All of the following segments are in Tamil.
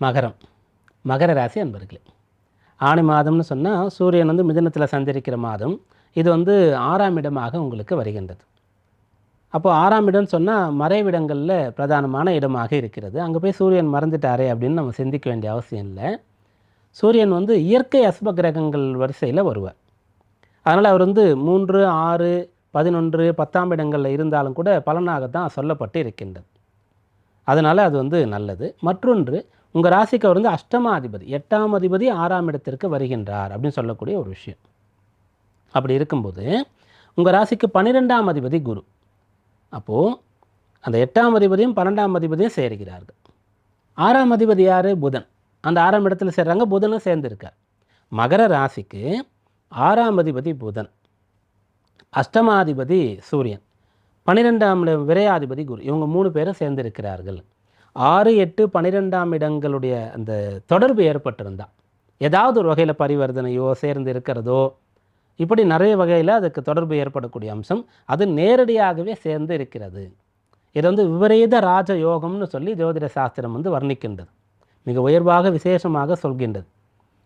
மகரம். மகர ராசி அன்பர்களே. ஆணி மாதம்னு சொன்னால் சூரியன் வந்து மிதனத்தில் சஞ்சரிக்கிற மாதம். இது வந்து ஆறாம் இடமாக உங்களுக்கு வருகின்றது. அப்போது ஆறாம் இடம்னு சொன்னால் மறைவிடங்களில் பிரதானமான இடமாக இருக்கிறது. அங்கே போய் சூரியன் மறந்துட்டாரே அப்படின்னு நம்ம சிந்திக்க வேண்டிய அவசியம் இல்லை. சூரியன் வந்து இயற்கை அசுப கிரகங்கள் வரிசையில் வருவார். அதனால் அவர் வந்து மூன்று ஆறு பதினொன்று பத்தாம் இடங்களில் இருந்தாலும் கூட பலனாகத்தான் சொல்லப்பட்டு இருக்கின்றது. அதனால் அது வந்து நல்லது. மற்றொன்று உங்கள் ராசிக்கு அவர் வந்து அஷ்டமாதிபதி எட்டாம் அதிபதி ஆறாம் இடத்திற்கு வருகின்றார் அப்படின்னு சொல்லக்கூடிய ஒரு விஷயம். அப்படி இருக்கும்போது உங்கள் ராசிக்கு பன்னிரெண்டாம் அதிபதி குரு. அப்போது அந்த எட்டாம் அதிபதியும் பன்னெண்டாம் அதிபதியும் சேர்கிறார்கள். ஆறாம் அதிபதி யார்? புதன். அந்த ஆறாம் இடத்துல சேர்றாங்க புதனும் சேர்ந்துருக்கார். மகர ராசிக்கு ஆறாம் அதிபதி புதன். அஷ்டமாதிபதி சூரியன். பன்னிரெண்டாம் விரையாதிபதி குரு. இவங்க மூணு பேரும் சேர்ந்திருக்கிறார்கள். ஆறு எட்டு பன்னிரெண்டாம் இடங்களுடைய அந்த தொடர்பு ஏற்பட்டிருந்தா. ஏதாவது ஒரு வகையில் பரிவர்த்தனையோ சேர்ந்து இருக்கிறதோ இப்படி நிறைய வகையில் அதுக்கு தொடர்பு ஏற்படக்கூடிய அம்சம் அது நேரடியாகவே சேர்ந்து இருக்கிறது. இது வந்து விபரீத ராஜ யோகம்னு சொல்லி ஜோதிட சாஸ்திரம் வந்து வர்ணிக்கின்றது. மிக உயர்வாக விசேஷமாக சொல்கின்றது.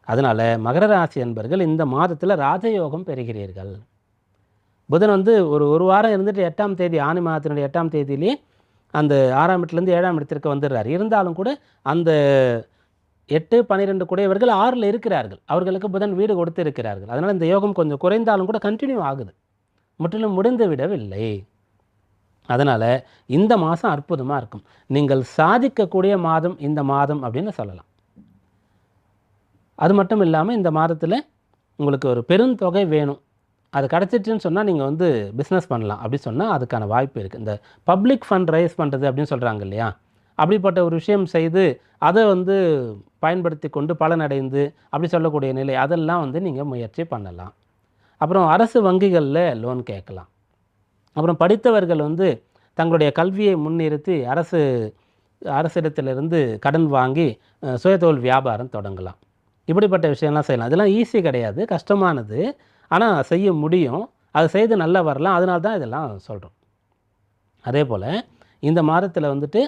அதனால் மகர ராசி என்பர்கள் இந்த மாதத்தில் ராஜயோகம் பெறுகிறீர்கள். புதன் வந்து ஒரு ஒரு வாரம் இருந்துட்டு எட்டாம் தேதி ஆணி மாதத்தினுடைய எட்டாம் தேதியிலேயே அந்த ஆறாம் இடத்துலேருந்து ஏழாம் இடத்திற்கு வந்துடுறார். இருந்தாலும் கூட அந்த எட்டு பன்னிரெண்டு குடையவர்கள் ஆறில் இருக்கிறார்கள். அவர்களுக்கு புதன் வீடு கொடுத்து இருக்கிறார்கள். அதனால் இந்த யோகம் கொஞ்சம் குறைந்தாலும் கூட கண்டினியூ ஆகுது. முற்றிலும் முடிந்து விடவில்லை. அதனால் இந்த மாதம் அற்புதமாக இருக்கும். நீங்கள் சாதிக்கக்கூடிய மாதம் இந்த மாதம் அப்படின்னு சொல்லலாம். அது மட்டும் இல்லாமல் இந்த மாதத்தில் உங்களுக்கு ஒரு பெருந்தொகை வேணும். அது கிடச்சிட்டுன்னு சொன்னால் நீங்கள் வந்து பிஸ்னஸ் பண்ணலாம் அப்படி சொன்னால் அதுக்கான வாய்ப்பு இருக்குது இந்த பப்ளிக் ஃபண்ட் ரைஸ் பண்ணுறது அப்படின்னு சொல்கிறாங்க இல்லையா? அப்படிப்பட்ட ஒரு விஷயம் செய்து அதை வந்து பயன்படுத்தி கொண்டு பலனடைந்து அப்படி சொல்லக்கூடிய நிலை அதெல்லாம் வந்து நீங்கள் முயற்சி பண்ணலாம். அப்புறம் அரசு வங்கிகளில் லோன் கேட்கலாம். அப்புறம் படித்தவர்கள் வந்து தங்களுடைய கல்வியை முன்னிறுத்தி அரசு அரசிடத்திலிருந்து கடன் வாங்கி சுயதொழில் வியாபாரம் தொடங்கலாம். இப்படிப்பட்ட விஷயம்லாம் செய்யலாம். இதெல்லாம் ஈஸி கிடையாது. கஷ்டமானது. ஆனால் செய்ய முடியும். அது செய்து நல்லா வரலாம். அதனால தான் இதெல்லாம் சொல்கிறோம் அதே போல் இந்த மாதத்தில் வந்துட்டு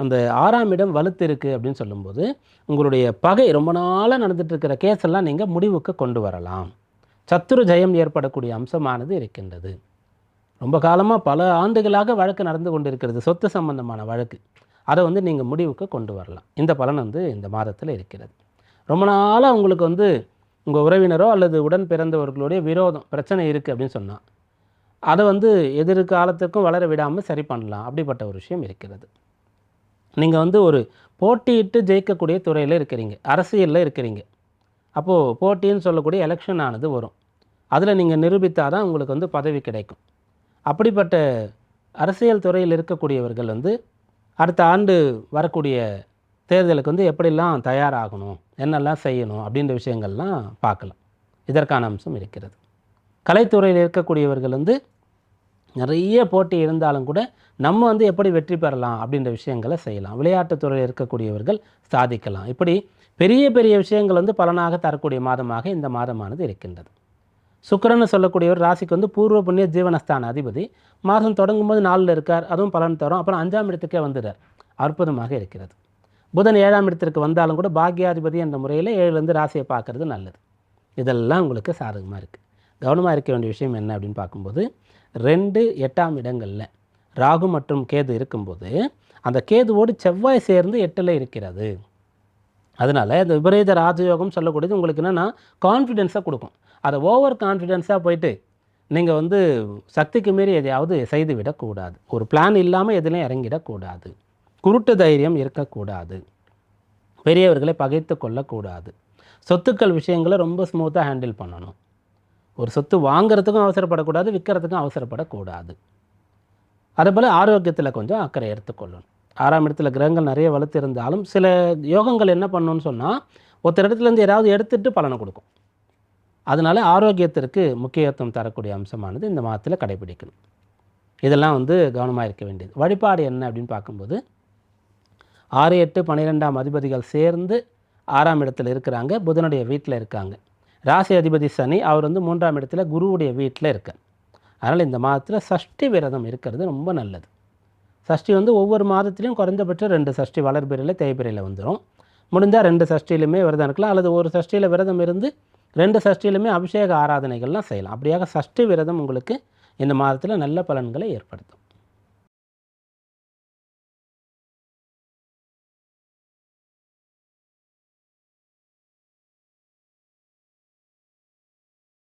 அந்த ஆறாம் இடம் வலுத்து இருக்குது அப்படின்னு சொல்லும்போது உங்களுடைய பகை ரொம்ப நாளாக நடந்துகிட்ருக்கிற கேஸ் எல்லாம் நீங்கள் முடிவுக்கு கொண்டு வரலாம். சத்துரு ஜெயம் ஏற்படக்கூடிய அம்சமானது இருக்கின்றது. ரொம்ப காலமாக பல ஆண்டுகளாக வழக்கு நடந்து கொண்டு இருக்கிறது சொத்து சம்பந்தமான வழக்கு. அதை வந்து நீங்கள் முடிவுக்கு கொண்டு வரலாம். இந்த பலன் வந்து இந்த மாதத்தில் இருக்கிறது. ரொம்ப நாளாக உங்களுக்கு வந்து உங்கள் உறவினரோ அல்லது உடன் பிறந்தவர்களுடைய விரோதம் பிரச்சனை இருக்குது அப்படின்னு சொன்னால் அதை வந்து எதிர்காலத்துக்கும் வளர விடாமல் சரி பண்ணலாம். அப்படிப்பட்ட ஒரு விஷயம் இருக்கிறது. நீங்கள் வந்து ஒரு போட்டியிட்டு ஜெயிக்கக்கூடிய துறையில் இருக்கிறீங்க அரசியலில் இருக்கிறீங்க. அப்போது போட்டின்னு சொல்லக்கூடிய எலெக்ஷன் ஆனது வரும். அதில் நீங்கள் நிரூபித்தால் தான் உங்களுக்கு வந்து பதவி கிடைக்கும். அப்படிப்பட்ட அரசியல் துறையில் இருக்கக்கூடியவர்கள் வந்து அடுத்த ஆண்டு வரக்கூடிய தேர்தலுக்கு வந்து எப்படிலாம் தயாராகணும் என்னெல்லாம் செய்யணும் அப்படின்ற விஷயங்கள்லாம் பார்க்கலாம். இதற்கான அம்சம் இருக்கிறது. கலைத்துறையில் இருக்கக்கூடியவர்கள் வந்து நிறைய போட்டி இருந்தாலும் கூட நம்ம வந்து எப்படி வெற்றி பெறலாம் அப்படின்ற விஷயங்களை செய்யலாம். விளையாட்டுத்துறையில் இருக்கக்கூடியவர்கள் சாதிக்கலாம். இப்படி பெரிய பெரிய விஷயங்கள் வந்து பலனாக தரக்கூடிய மாதமாக இந்த மாதமானது இருக்கின்றது. சுக்கிரன்னு சொல்லக்கூடியவர் ராசிக்கு வந்து பூர்வ புண்ணிய ஜீவனஸ்தான அதிபதி. மாதம் தொடங்கும் போது நாளில் இருக்கார் அதுவும் பலன் தரும். அப்புறம் அஞ்சாம் இடத்துக்கே வந்துடுறார். அற்புதமாக இருக்கிறது. புதன் ஏழாம் இடத்திற்கு வந்தாலும் கூட பாக்யாதிபதி என்ற முறையில் ஏழுலேருந்து ராசியை பார்க்குறது நல்லது. இதெல்லாம் உங்களுக்கு சாதகமாக இருக்குது கவனமாக இருக்க வேண்டிய விஷயம் என்ன அப்படின்னு பார்க்கும்போது ரெண்டு எட்டாம் இடங்களில் ராகு மற்றும் கேது இருக்கும்போது அந்த கேதுவோடு செவ்வாய் சேர்ந்து எட்டில் இருக்கிறது. அதனால் இந்த விபரீத ராஜயோகம் சொல்லக்கூடியது உங்களுக்கு என்னென்னா கான்ஃபிடென்ஸாக கொடுக்கும். அதை ஓவர் கான்ஃபிடென்ஸாக போயிட்டு நீங்கள் வந்து சக்திக்கு மீறி எதையாவது செய்து விடக்கூடாது ஒரு பிளான் இல்லாமல் எதுலையும் இறங்கிடக்கூடாது. குருட்டு தைரியம் இருக்கக்கூடாது. பெரியவர்களை பகைத்து கொள்ளக்கூடாது. சொத்துக்கள் விஷயங்களை ரொம்ப ஸ்மூத்தாக ஹேண்டில் பண்ணணும். ஒரு சொத்து வாங்குறதுக்கும் அவசரப்படக்கூடாது விற்கிறதுக்கும் அவசரப்படக்கூடாது. அதேபோல் ஆரோக்கியத்தில் கொஞ்சம் அக்கறை எடுத்துக்கொள்ளணும். ஆறாம் இடத்துல கிரகங்கள் நிறைய வளர்த்து இருந்தாலும் சில யோகங்கள் என்ன பண்ணணும்னு சொன்னால் ஒருத்தர் இடத்துலேருந்து ஏதாவது எடுத்துட்டு பலனை கொடுக்கும். அதனால ஆரோக்கியத்திற்கு முக்கியத்துவம் தரக்கூடிய அம்சமானது இந்த மாதத்தில் கடைபிடிக்கணும். இதெல்லாம் வந்து கவனமாக இருக்க வேண்டியது. வழிபாடு என்ன அப்படின்னு பார்க்கும்போது ஆறு எட்டு பன்னிரெண்டாம் அதிபதிகள் சேர்ந்து ஆறாம் இடத்துல இருக்கிறாங்க. புதனுடைய வீட்டில் இருக்காங்க. ராசி அதிபதி சனி அவர் வந்து மூன்றாம் இடத்துல குருவுடைய வீட்டில் இருக்கார். அதனால் இந்த மாதத்தில் சஷ்டி விரதம் இருக்கிறது ரொம்ப நல்லது. சஷ்டி வந்து ஒவ்வொரு மாதத்துலேயும் குறைஞ்சபட்சம் ரெண்டு சஷ்டி வளர்பிறையில் தேய்பிறையில் வந்துடும் முடிஞ்சால் ரெண்டு சஷ்டியிலுமே விரதம் இருக்கலாம். அல்லது ஒரு சஷ்டியில் விரதம் இருந்து ரெண்டு சஷ்டியிலுமே அபிஷேக ஆராதனைகள்லாம் செய்யலாம். அப்படியாக சஷ்டி விரதம் உங்களுக்கு இந்த மாதத்தில் நல்ல பலன்களை ஏற்படுத்தும்.